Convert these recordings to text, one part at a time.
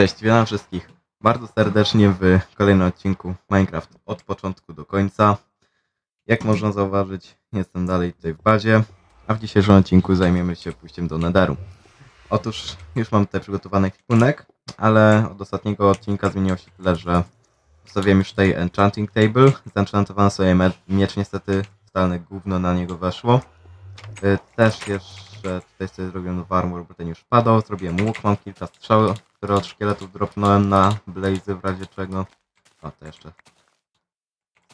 Cześć, witam wszystkich bardzo serdecznie w kolejnym odcinku Minecraft od początku do końca. Jak można zauważyć, jestem dalej tutaj w bazie, a w dzisiejszym odcinku zajmiemy się pójściem do Netheru. Otóż już mam tutaj przygotowany ekwipunek, ale od ostatniego odcinka zmieniło się tyle, że ustawiłem już tutaj enchanting table, zenchantowałem sobie miecz, niestety totalne gówno na niego weszło. Y, Też jeszcze tutaj sobie zrobiłem nowy armor, bo ten już padał, zrobiłem łuk, mam kilka strzał, które od szkieletów dropnąłem na blazy w razie czego. O, to jeszcze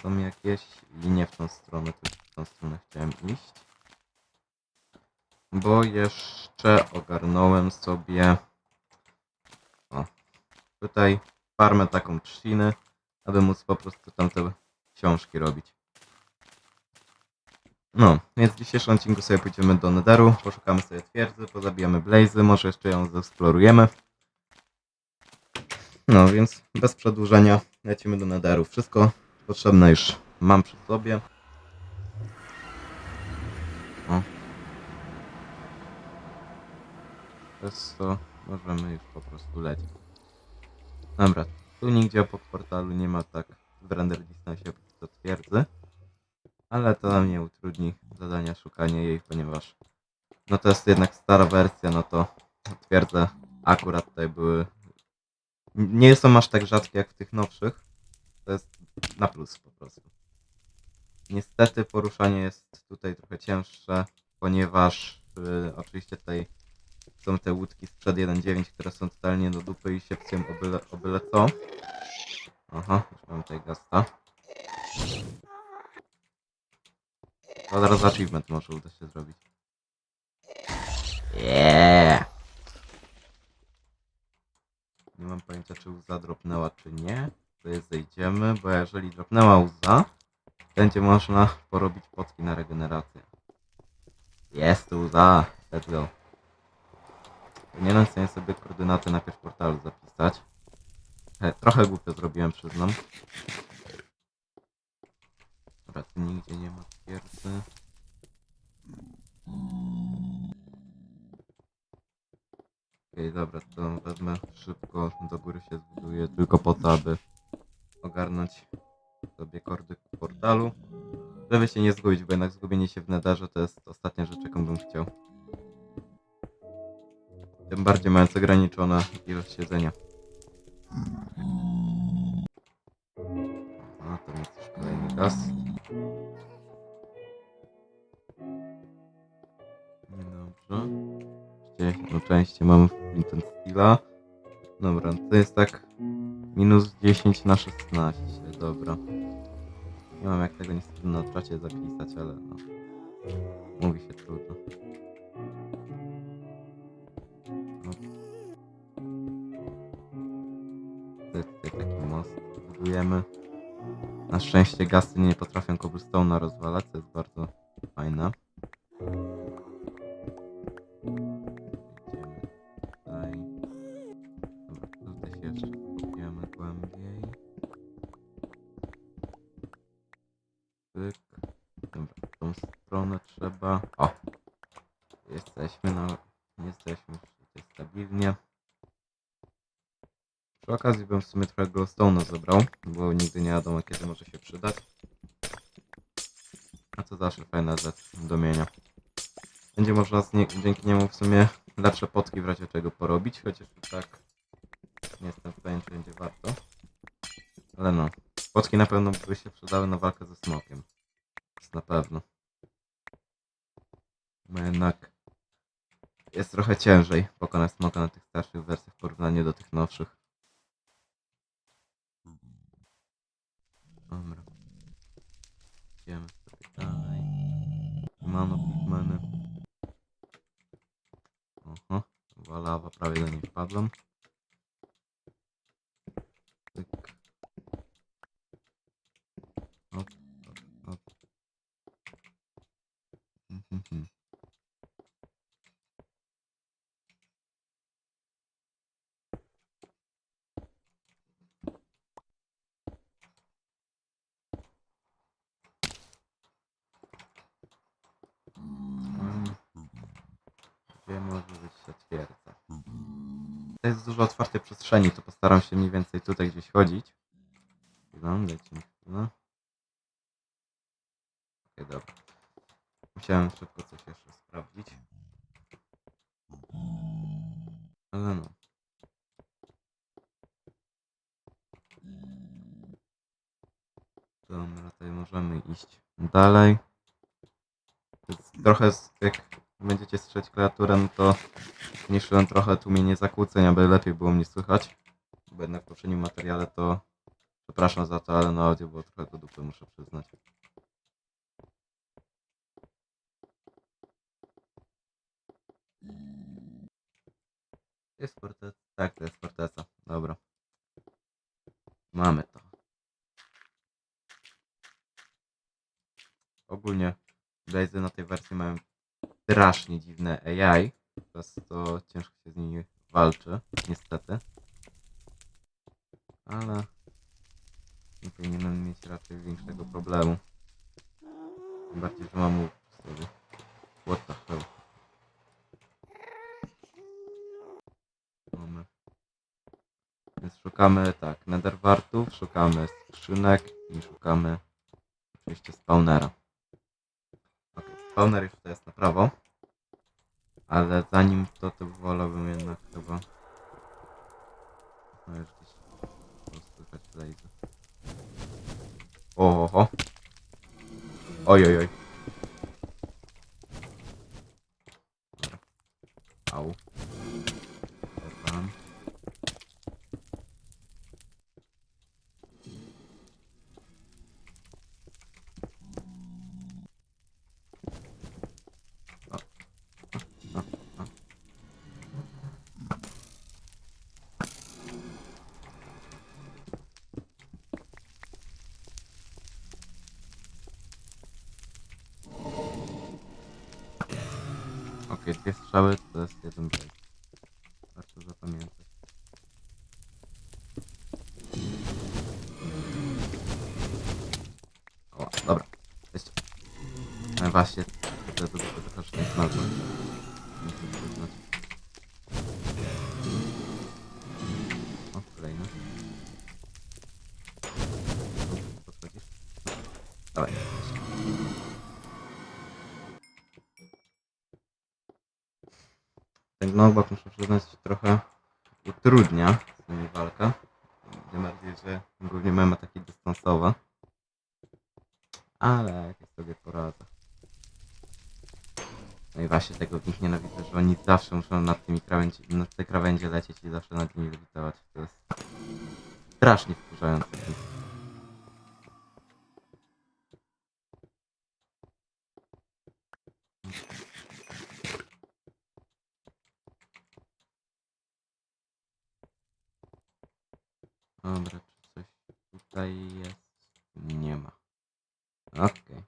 są jakieś i nie w tą stronę, tylko w tą stronę chciałem iść. Bo jeszcze ogarnąłem sobie o, tutaj farmę taką trzciny, aby móc po prostu tam te książki robić. No, więc w dzisiejszym odcinku sobie pójdziemy do Netheru, poszukamy sobie twierdzy, pozabijamy blazy, może jeszcze ją zeksplorujemy. No, więc bez przedłużenia lecimy do Netheru. Wszystko potrzebne już mam przy sobie. O. Przez to możemy już po prostu lecieć. Dobra, tu nigdzie po portalu nie ma tak w render distance'ie do twierdzy. Ale to nam nie utrudni zadania szukania jej, ponieważ no to jest jednak stara wersja, no to twierdze akurat tutaj były nie są aż tak rzadkie jak w tych nowszych. To jest na plus po prostu. Niestety poruszanie jest tutaj trochę cięższe, ponieważ y, oczywiście tutaj są te łódki sprzed 1.9, które są totalnie do dupy i się psują o byle, o byle co. Aha, już mam tutaj gasta. Od razu achievement może uda się zrobić. Yeah! Mam pojęcia, czy łza dropnęła, czy nie. To jest zejdziemy, bo jeżeli dropnęła łza, będzie można porobić potki na regenerację. Jest łza! Let's go. Powinienem sobie sobie koordynaty najpierw portalu zapisać. He, trochę głupio zrobiłem, przyznam. Dobra, tu nigdzie nie ma twierdzy. Okej, dobra, to wezmę szybko, do góry się zbuduję, tylko po to, aby ogarnąć sobie kordy portalu. Żeby się nie zgubić, bo jednak zgubienie się w netherze to jest ostatnia rzecz, jaką bym chciał. Tym bardziej mając ograniczone ilość jedzenia. To jest tak minus 10 na 16, dobra. Nie mam jak tego niestety na czacie zapisać, ale no. Mówi się trudno. No. Tutaj, taki most budujemy. Na szczęście gasy nie potrafią cobblestone'a rozwalać, co jest bardzo fajne. Tą stronę trzeba. O! Jesteśmy na. Jesteśmy tutaj stabilnie. Przy okazji bym w sumie trochę glowstone'a zebrał, bo nigdy nie wiadomo kiedy może się przydać. A to zawsze fajne rzecz do mienia. Będzie można nie, dzięki niemu w sumie lepsze potki w razie czego porobić, chociaż i tak nie jestem pewien, czy będzie warto. Ale no, potki na pewno by się przydały na walkę ze smokiem. Jest na pewno. Bo jednak jest trochę ciężej pokonać smoka na tych starszych wersjach w porównaniu do tych nowszych. Dobra. Idziemy sobie dalej. Mano, pigmeny. Oho, była lawa, prawie do niej wpadłem. Tyk. Może być ta twierdza? tutaj jest dużo otwartej przestrzeni, to postaram się mniej więcej tutaj gdzieś chodzić. Mi chwilę. Okej, dobra. Musiałem szybko coś jeszcze sprawdzić. Ale no. Dobra, tutaj możemy iść dalej. To jest Trochę jak będziecie słyszeć klawiaturę, no to zmniejszyłem trochę tłumienie zakłóceń, aby lepiej było mnie słychać. Bo jednak w poprzednim materiale to przepraszam za to, ale na audio było trochę do dupy, muszę przyznać. Jest forteca? Tak, to jest forteca. Dobra. Mamy to. Ogólnie Blazy na tej wersji mają strasznie dziwne AI, przez to ciężko się z nimi walczy, niestety. Ale nie powinienem mieć raczej większego problemu. Tym bardziej, że mam łuk w sobie. What the hell. Więc szukamy tak, netherwartów, szukamy skrzynek i szukamy oczywiście spawnera. Spawner już to jest na prawo. Ale zanim to, to wolałbym jednak chyba... No już gdzieś słychać blazy. O, o, o. Oj, oj, oj. Dobra. Au. Tam. Okej, dwie strzały to jest jeden break. Warto zapamiętać. O, dobra. Jest. No właśnie, to to to troszkę nie znalazłem. Przyznać trochę utrudnia z nimi walkę. Tym bardziej, że głównie mamy ataki dystansowe. Ale jakoś sobie poradzę. No i właśnie tego w nich nienawidzę, że oni zawsze muszą nad tymi krawędzi, nad te krawędzie lecieć i zawsze nad nimi lewitować. To jest strasznie wkurzające. Dobra, czy coś tutaj jest? Nie ma. Okej.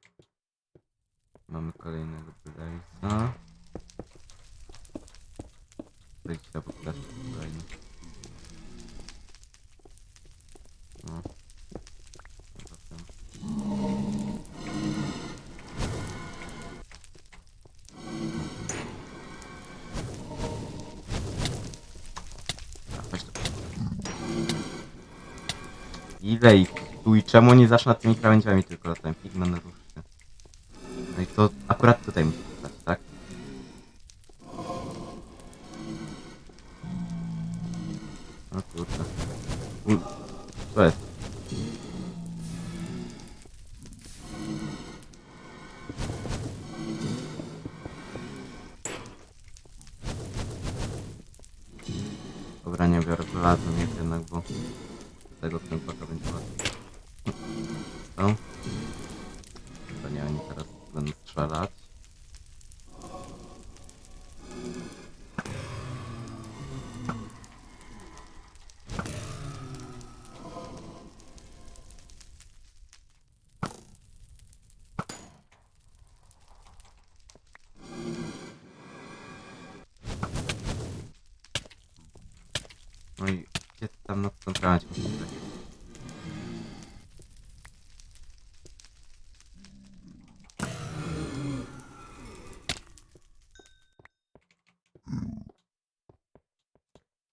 Mamy kolejnego Blaze'a. Pokazać kolejny. Tu i czemu nie zacznie nad tymi krawędziami tylko latają? Pigman ruszy. No i to akurat tutaj stać, biorę żelazem jak jednak, bo tego krępaka będzie łatwiej. Co? To nie, oni teraz będą strzelać. No i gdzie ty tam nad tą krawędź musisz lecieć?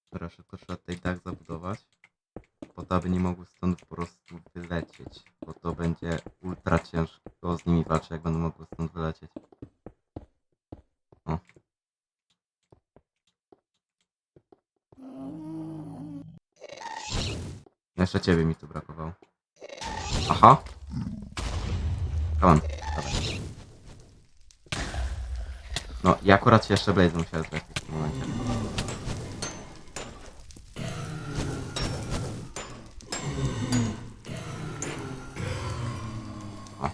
Proszę zbudować, po to, aby nie mogły stąd po prostu wylecieć, bo to będzie ultra ciężko z nimi walczyć, jak będą mogły stąd wylecieć. Ciebie mi tu brakowało. Aha. Come on. No i akurat się jeszcze Blaze musiał zrespić w tym momencie. O.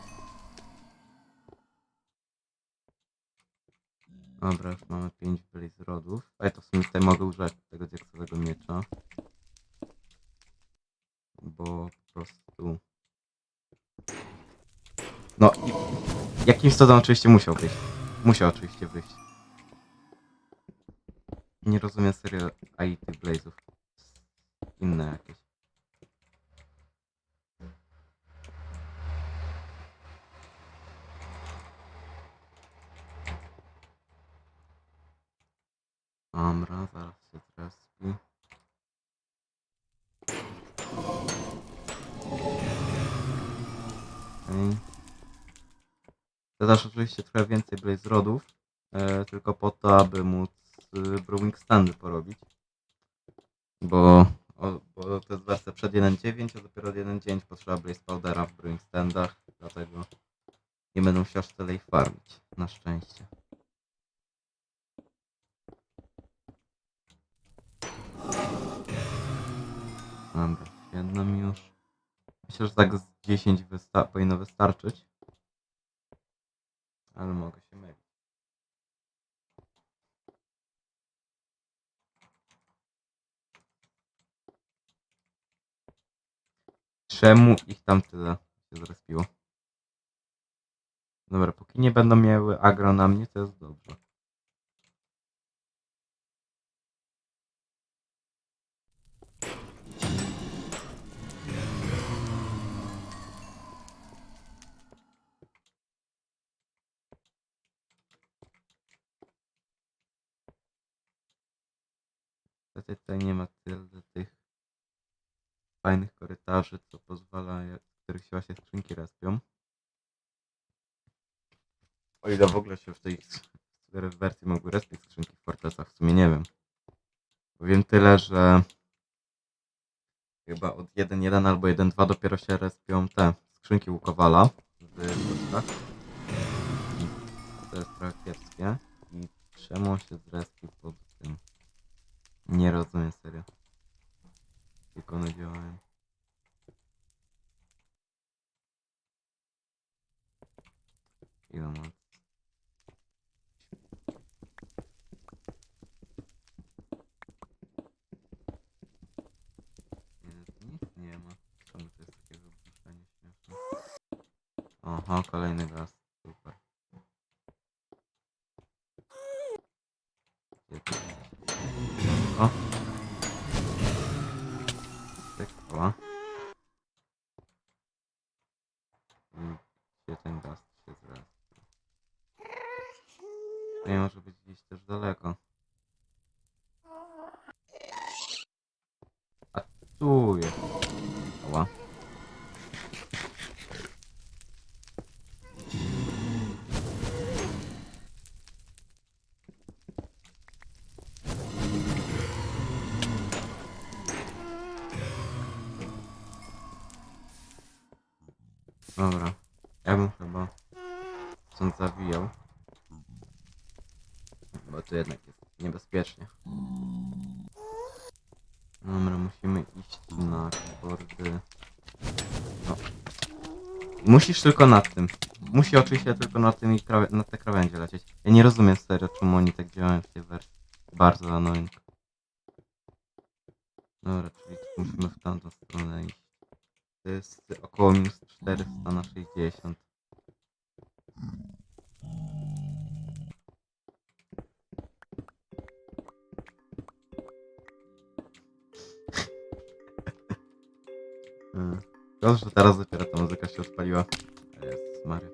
Dobra, już mamy 5 Blaze rodów. A ja to w sumie tutaj mogę używać tego diaksowego miecza. Bo po prostu... No i cudem oczywiście musiał wyjść. Musiał oczywiście wyjść. Nie rozumiem serio AI tych Blaze'ów. Inne jakieś. Dobra, zaraz się zrespi. Okej. Dodasz oczywiście trochę więcej Blaze rodów, e, tylko po to, aby móc y, Brewing Standy porobić. Bo, o, bo to jest wersja przed 1.9, a dopiero od 1.9 potrzeba Blaze Powdera w Brewing Standach, dlatego nie będą się aż tyle ich farmić, na szczęście. Dobra, jedną już. Myślę, że tak z 10 wysta- powinno wystarczyć. Ale mogę się mylić. Czemu ich tam tyle się zrespiło? Dobra, póki nie będą miały agro na mnie, to jest dobrze. Tutaj nie ma tyle tych fajnych korytarzy, co pozwala, w których się właśnie skrzynki respią. O ile w ogóle się w tej w wersji mogły respić skrzynki w Fortressach, w sumie nie wiem. Bo Wiem tyle, że chyba od 1.1 albo 1.2 dopiero się respią te skrzynki łukowala w Fortressach. I To jest trochę kiepskie. I czemu się zrespił pod tym? Nie rozumiem serio. Tylko one działają. Ile ma? Nie, ma. Czemu to jest takie kolejny gaz. Dobra. Ja bym chyba stąd zawijał. Bo tu jednak jest niebezpiecznie. Dobra, musimy iść na kordy. No. Musisz tylko nad tym. Musi oczywiście tylko na tym i na te krawędzie lecieć. Ja nie rozumiem serio, czemu oni tak działają w tej wersji. Bardzo annoying. Dobra, czyli musimy w tamtą stronę iść. To jest około minus 400 na 60. Hmm. Dobrze, że teraz dopiero ta muzyka się odpaliła. Jest Mario.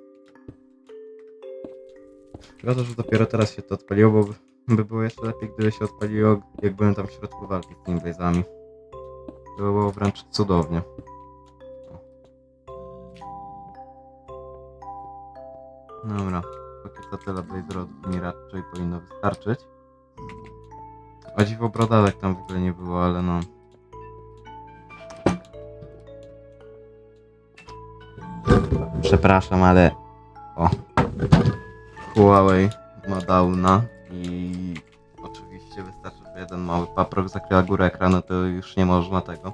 Szkoda, że dopiero teraz się to odpaliło, bo by- by było jeszcze lepiej, gdyby się odpaliło, jak byłem tam w środku walki z tymi blazami. Było wręcz cudownie. Dobra, póki co tyle Blaze Rodów mi raczej powinno wystarczyć. O dziwo brodawek tam w ogóle nie było, ale no. Przepraszam, ale... O. Huawei ma downa i oczywiście wystarczy, że jeden mały paprok zakrywa górę ekranu, to już nie można tego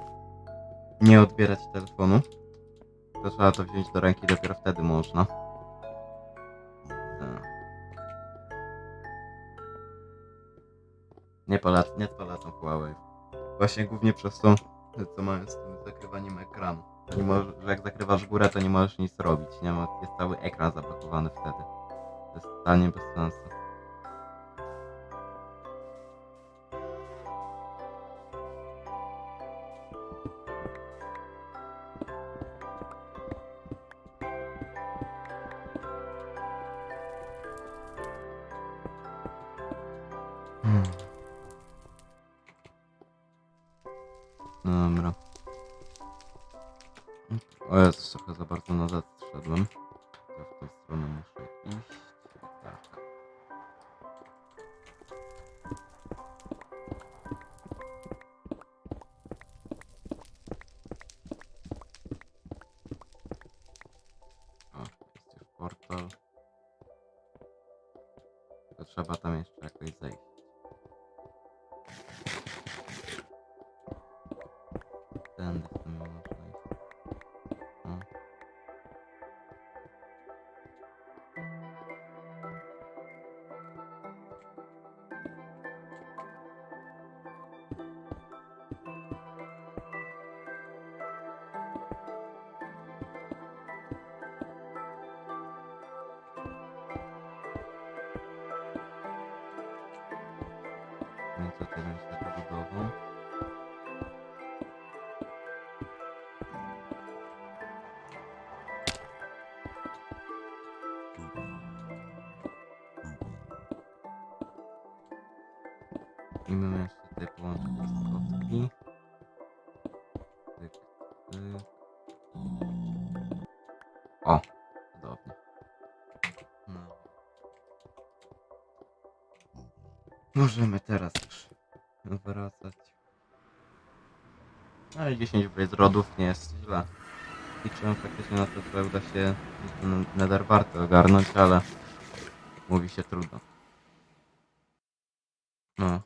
nie odbierać telefonu. To trzeba to wziąć do ręki, dopiero wtedy można. Nie polecam, nie polecam Huawei. Właśnie głównie przez to, co mają z tym zakrywaniem ekranu. Nie możesz, że jak zakrywasz górę, to nie możesz nic robić. Nie ma, jest cały ekran zablokowany wtedy. To jest totalnie bez sensu. Bardzo na zad szedłem. To w tą stronę muszę iść. Tutaj będzie taka budowa? I my jeszcze tutaj połączyć. Tyk, tyk. O, Możemy teraz już wracać. No i 10 blaze rodów nie jest źle. Liczyłem faktycznie na to, że uda się nether warto ogarnąć, ale mówi się trudno. No,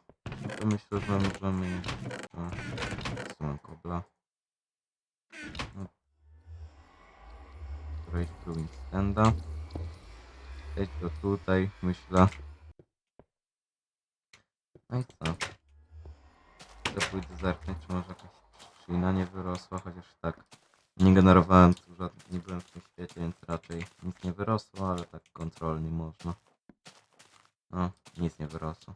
to myślę, że możemy jeszcze... Słucham kobla. No. Wejść tu standa. Przejść do tutaj, myślę. No i co? To pójdę zerknąć, czy może jakaś przyczyna nie wyrosła, chociaż tak nie generowałem tu żadnych, nie byłem w tym świecie, więc raczej nic nie wyrosło, ale tak kontrolnie można. No, nic nie wyrosło.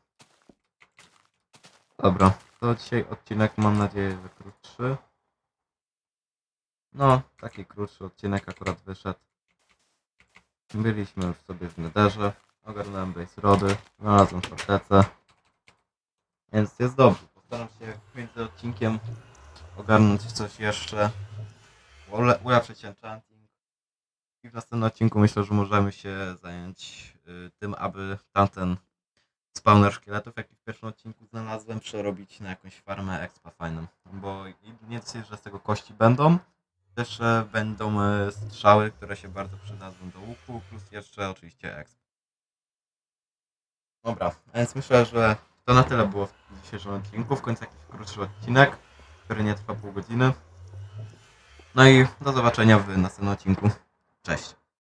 Dobra, to dzisiaj odcinek mam nadzieję, że krótszy. No, taki krótszy odcinek akurat wyszedł. Byliśmy już sobie w Netherze, ogarnąłem base rody, znalazłem fortecę. Więc jest dobrze. Postaram się między odcinkiem ogarnąć coś jeszcze. Ule- Ulepszyć enchanting. I w następnym odcinku myślę, że możemy się zająć y, tym, aby tamten spawner szkieletów, jaki w pierwszym odcinku znalazłem, przerobić na jakąś farmę expa fajną. Bo nie dosyć, że z tego kości będą, też będą e, strzały, które się bardzo przydadzą do łuku, plus jeszcze oczywiście exp. Dobra, więc myślę, że to na tyle było w dzisiejszym odcinku. W końcu jakiś krótszy odcinek, który nie trwa pół godziny. No i do zobaczenia w następnym odcinku. Cześć.